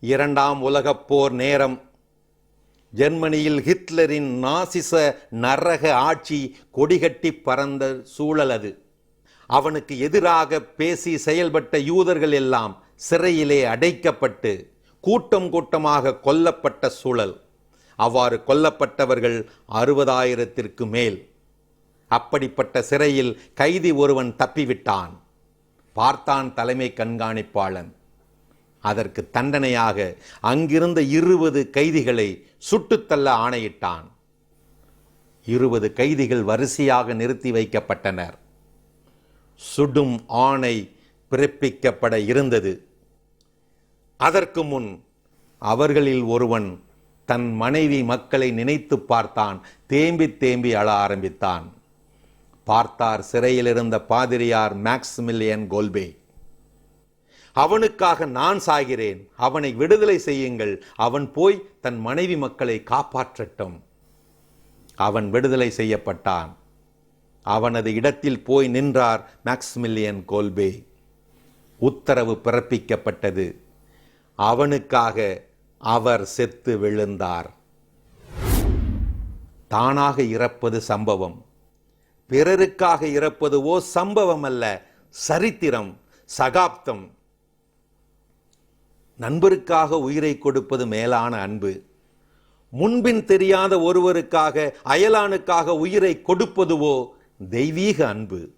இரண்டாம் உலகப் போர் நேரம். ஜெர்மனியில் ஹிட்லரின் நாசிச நரக ஆட்சி கொடிகட்டி பறந்த சூழல் அது. அவனுக்கு எதிராக பேசி செயல்பட்ட யூதர்கள் எல்லாம் சிறையிலே அடைக்கப்பட்டு கூட்டம் கூட்டமாக கொல்லப்பட்ட சூழல். அவ்வாறு கொல்லப்பட்டவர்கள் அறுபதாயிரத்திற்கு மேல். அப்படிப்பட்ட சிறையில் கைதி ஒருவன் தப்பிவிட்டான். பார்த்தான் தலைமை கண்காணிப்பாளன். அதற்கு தண்டனையாக அங்கிருந்த இருபது கைதிகளை சுட்டுத்தள்ள ஆணையிட்டான். இருபது கைதிகள் வரிசையாக நிறுத்தி வைக்கப்பட்டனர். சுடும் ஆணை பிறப்பிக்கப்பட இருந்தது. அதற்கு முன் அவர்களில் ஒருவன் தன் மனைவி மக்களை நினைத்து பார்த்தான். தேம்பி தேம்பி அழ ஆரம்பித்தான். பார்த்தார் சிறையிலிருந்த பாதிரியார் மேக்ஸ்மில்லியன் கோல்பே. அவனுக்காக நான் சாகிறேன். அவனை விடுதலை செய்யுங்கள். அவன் போய் தன் மனைவி மக்களை காப்பாற்றட்டும். அவன் விடுதலை செய்யப்பட்டான். அவனது இடத்தில் போய் நின்றார் மேக்ஸ்மில்லியன் கோல்பே. உத்தரவு பிறப்பிக்கப்பட்டது. அவனுக்காக அவர் செத்து விழுந்தார். தானாக இறப்பது சம்பவம். பிறருக்காக இறப்பதுவோ சம்பவம் அல்ல சரித்திரம் சகாப்தம். நண்பருக்காக உயிரை கொடுப்பது மேலான அன்பு. முன்பின் தெரியாத ஒருவருக்காக அயலானுக்காக உயிரை கொடுப்பதுவோ தெய்வீக அன்பு.